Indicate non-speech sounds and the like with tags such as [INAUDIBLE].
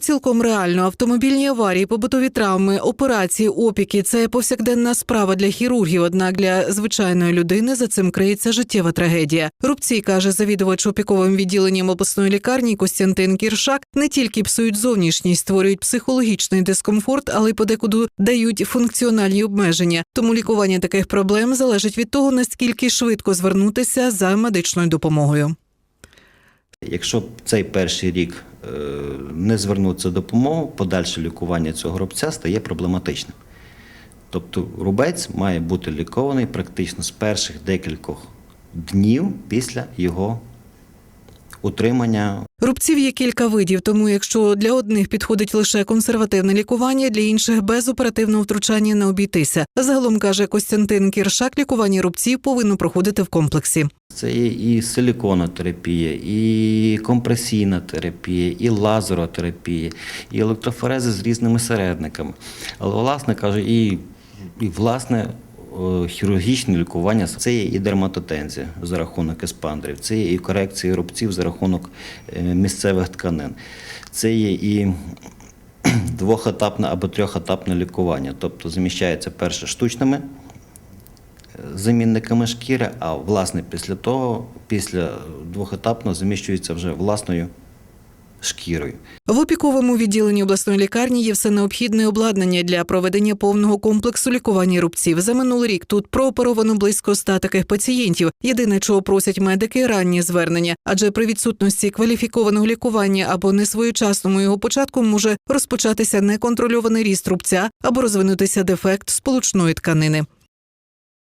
Цілком реально автомобільні аварії, побутові травми, операції, опіки це повсякденна справа для хірургів. Однак для звичайної людини за цим криється життєва трагедія. Рубці каже завідувач опіковим відділенням обласної лікарні Костянтин Кіршак. Не тільки псують зовнішність, створюють психологічний дискомфорт, але й подекуди дають функціональні обмеження. Тому лікування таких проблем залежить від того, наскільки швидко звернутися за медичною допомогою. Якщо цей перший рік е, не звернуться допомогу, подальше лікування цього рубця стає проблематичним. Тобто рубець має бути лікований практично з перших декількох днів після його утримання Рубців є кілька видів, тому якщо для одних підходить лише консервативне лікування, для інших без оперативного втручання не обійтися. Загалом каже Костянтин Кіршак, лікування рубців повинно проходити в комплексі. Це є і силіконотерапія, і компресійна терапія, і лазеротерапія, і електрофорези з різними середниками. Але, власне кажу, і, і власне хірургічне лікування. Це є і дерматотензія за рахунок еспандрів, це є і корекція рубців за рахунок е, місцевих тканин, це є і [CLEARS THROAT] двохетапне або трьохетапне лікування, тобто заміщається перше штучними замінниками шкіри, а власне після того, після двохетапно заміщується вже власною шкірою. В опіковому відділенні обласної лікарні є все необхідне обладнання для проведення повного комплексу лікування рубців. За минулий рік тут прооперовано близько ста таких пацієнтів. Єдине, чого просять медики, ранні звернення, адже при відсутності кваліфікованого лікування або несвоєчасному його початку може розпочатися неконтрольований ріст рубця або розвинутися дефект сполучної тканини.